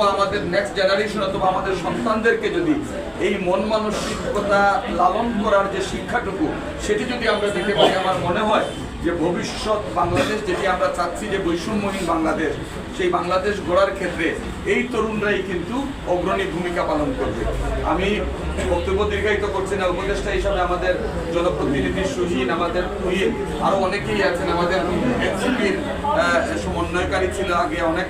অথবা আমাদের next generation অথবা আমাদের সন্তানদেরকে যদি এই মন মানসিকতা লালন করার যে শিক্ষাটুকু, সেটি যদি আমরা দিতে পারি আমার মনে হয় যে ভবিষ্যৎ বাংলাদেশ যেটি আমরা চাচ্ছি যে বৈষম্যহীন বাংলাদেশ, সেই বাংলাদেশ গড়ার ক্ষেত্রে এই তরুণরাই কিন্তু অগ্রণী ভূমিকা পালন করবে। আমি বক্তব্য দীর্ঘায়িত করছি না, উপদেষ্টা হিসাবে আমাদের জনপ্রতিনিধি সুহীন, আমাদের তুহিন, আরও অনেকেই আছেন, আমাদের এনসিপির সমন্বয়কারী ছিল আগে অনেক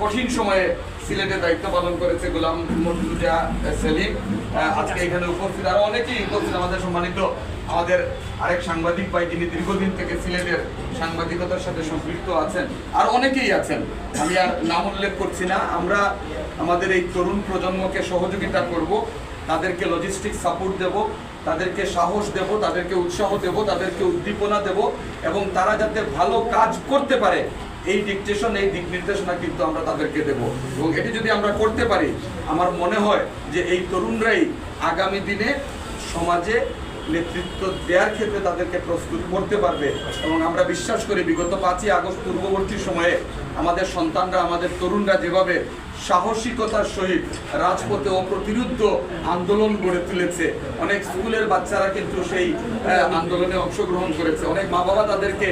কঠিন সময়ে সিলেটে দায়িত্ব পালন করেছে গোলাম মর্তুজা সেলিম আজকে এখানে উপস্থিত আরও অনেকেই উপস্থিত, আমাদের সম্মানিত আমাদের আরেক সাংবাদিক ভাই, যিনি দীর্ঘদিন থেকে সিলেটের সাংবাদিকতার সাথে সম্পৃক্ত আছেন, আর অনেকেই আছেন, আমি আর নাম উল্লেখ করছি না, আমরা আমাদের এই তরুণ প্রজন্মকে সহযোগিতা করব, তাদেরকে লজিস্টিক সাপোর্ট দেব, তাদেরকে সাহস দেব, তাদেরকে উৎসাহ দেব, তাদেরকে উদ্দীপনা দেব, এবং তারা যাতে ভালো কাজ করতে পারে, এই ডিকটেশন এই দিক নির্দেশনা কিন্তু আমরা তাদেরকে দেব। এবং এটি যদি আমরা করতে পারি, আমার মনে হয় যে এই তরুণরাই আগামী দিনে সমাজে নেতৃত্ব দেওয়ার ক্ষেত্রে তাদেরকে প্রস্তুত করতে পারবে এবং আমরা বিশ্বাস করি বিগত পাঁচই আগস্ট পূর্ববর্তী সময়ে আমাদের সন্তানরা, আমাদের তরুণরা যেভাবে সাহসিকতার সহিত রাজপথে অপ্রতিরুদ্ধ আন্দোলন গড়ে তুলেছে। অনেক স্কুলের বাচ্চারা কিন্তু সেই আন্দোলনে অংশগ্রহণ করেছে। অনেক মা বাবা তাদেরকে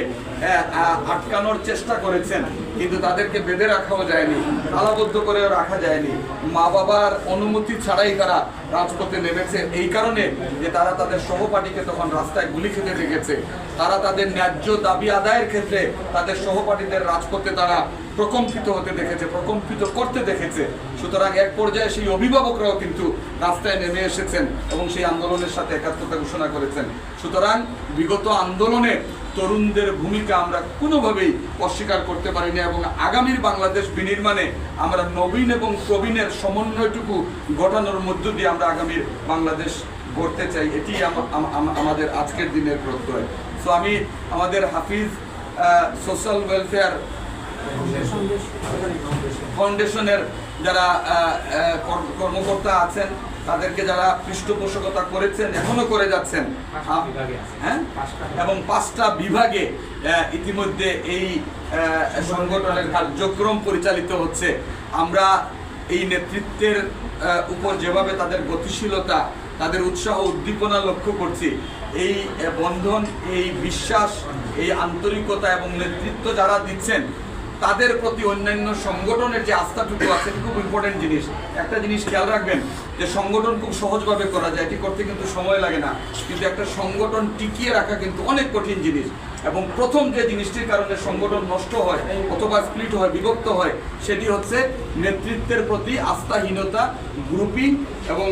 আটকানোর চেষ্টা করেছেন, কিন্তু তাদেরকে বেঁধে রাখাও যায়নি, তালাবদ্ধ করেও রাখা যায়নি। মা বাবার অনুমতি ছাড়াই তারা রাজপথে নেমেছে। এই কারণে যে তারা তাদের সহপাঠীকে তখন রাস্তায় গুলি খেতে দেখেছে। তারা তাদের ন্যায্য দাবি আদায়ের ক্ষেত্রে তাদের সহপাঠীদের রাজপথে তারা প্রকম্পিত হতে দেখেছে, প্রকম্পিত করতে দেখেছে। সুতরাং এক পর্যায়ে সেই অভিভাবকরাও কিন্তু রাস্তায় নেমে এসেছেন এবং সেই আন্দোলনের সাথে একাত্মতা ঘোষণা করেছেন। সুতরাং বিগত আন্দোলনে তরুণদের ভূমিকা আমরা কোনোভাবেই অস্বীকার করতে পারি না এবং আগামীর বাংলাদেশ বিনির্মাণে আমরা নবীন এবং প্রবীণের সমন্বয়টুকু ঘটানোর মধ্য দিয়ে আমরা আগামীর বাংলাদেশ গড়তে চাই, এটি আমা- আম- আম- আমাদের আজকের দিনের প্রত্যয়। সো আমি আমাদের হাফিজ সোশ্যাল ওয়েলফেয়ার ফাউন্ডেশনের যারা কর্মকর্তা আছেন তাদেরকে যারা পৃষ্ঠপোষকতা করেছেন এখনও করে যাচ্ছেন। হ্যাঁ? এবং পাঁচটা বিভাগে ইতিমধ্যে এই সংগঠনের কার্যক্রম পরিচালিত হচ্ছে। আমরা এই নেতৃত্বের উপর যেভাবে তাদের গতিশীলতা তাদের উৎসাহ উদ্দীপনা লক্ষ্য করছি এই বন্ধন এই বিশ্বাস এই আন্তরিকতা এবং নেতৃত্ব যারা দিচ্ছেন তাদের প্রতি অন্যান্য সংগঠনের যে আস্থাটুকু আছে খুব ইম্পর্টেন্ট জিনিস। একটা জিনিস খেয়াল রাখবেন, যে সংগঠন খুব সহজভাবে করা যায়, এটি করতে কিন্তু সময় লাগে না। কিন্তু একটা সংগঠন টিকিয়ে রাখা কিন্তু অনেক কঠিন জিনিস। এবং প্রথম যে জিনিসটির কারণে সংগঠন নষ্ট হয় অথবা স্প্লিট হয়, বিভক্ত হয়, সেটি হচ্ছে নেতৃত্বের প্রতি আস্থাহীনতা গ্রুপিং এবং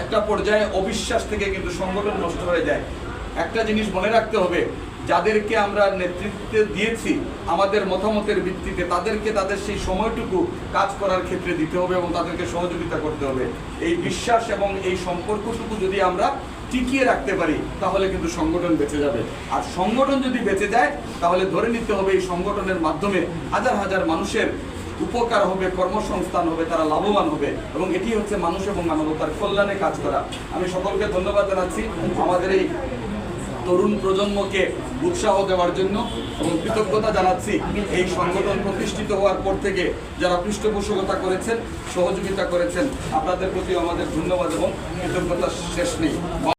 একটা পর্যায়ে অবিশ্বাস থেকে কিন্তু সংগঠন নষ্ট হয়ে যায়। একটা জিনিস মনে রাখতে হবে, যাদেরকে আমরা নেতৃত্ব দিয়েছি, আমাদের মতামতের ভিত্তিতে তাদেরকে তাদের সেই সময়টুকু কাজ করার ক্ষেত্রে দিতে হবে এবং তাদেরকে সহযোগিতা করতে হবে। এই বিশ্বাস এবং এই সম্পর্কটুকু যদি আমরা টিকিয়ে রাখতে পারি, তাহলে কিন্তু সংগঠন বেঁচে যাবে। আর সংগঠন যদি বেঁচে যায়, তাহলে ধরে নিতে হবে এই সংগঠনের মাধ্যমে হাজার হাজার মানুষের উপকার হবে, কর্মসংস্থান হবে, তারা লাভবান হবে এবং এটি হচ্ছে মানুষ এবং মানবতার কল্যাণে কাজ করা। আমি সকলকে ধন্যবাদ জানাচ্ছি। আমাদের এই তরুণ প্রজন্মকে উৎসাহ দেওয়ার জন্য এবং কৃতজ্ঞতা জানাচ্ছি এই সংগঠন প্রতিষ্ঠিত হওয়ার পর থেকে যারা পৃষ্ঠপোষকতা করেছেন, সহযোগিতা করেছেন, আপনাদের প্রতি আমাদের ধন্যবাদ এবং কৃতজ্ঞতা শেষ নেই।